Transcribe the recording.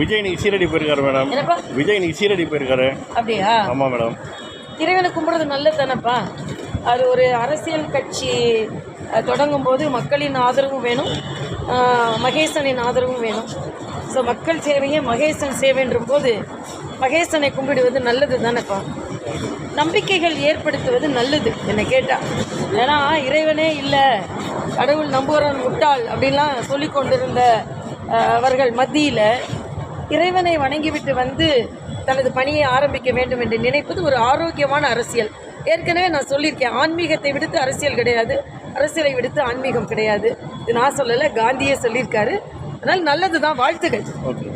விஜய் இன்னைக்கு சீரடி போயிருக்காரு மேடம். விஜய் இன்னைக்கு சீரடி போயிருக்காரு. அப்படியா? ஆமாம் மேடம். இறைவனை கும்பிட்றது நல்லது தானப்பா அது ஒரு அரசியல் கட்சி தொடங்கும் போது மக்களின் ஆதரவும் வேணும். மகேசனின் ஆதரவும் வேணும். ஸோ மக்கள் சேவையே மகேசன் சேவைன்ற போது மகேசனை கும்பிடுவது நல்லது தானேப்பா நம்பிக்கைகள் ஏற்படுத்துவது நல்லது என்னை கேட்டால் ஏன்னா இறைவனே இல்லை கடவுள் நம்புகிறவன் முட்டாள் அப்படின்லாம் சொல்லி கொண்டிருந்த அவர்கள் மத்தியில் இறைவனை வணங்கிவிட்டு வந்து தனது பணியை ஆரம்பிக்க வேண்டும் என்று நினைப்பது ஒரு ஆரோக்கியமான அரசியல். ஏற்கனவே நான் சொல்லியிருக்கேன் ஆன்மீகத்தை விடுத்து அரசியல் கிடையாது. அரசியலை விடுத்து ஆன்மீகம் கிடையாது. இது நான் சொல்லலை காந்தியே சொல்லியிருக்காரு. அதனால் நல்லது தான் வாழ்த்துகள். ஓகே.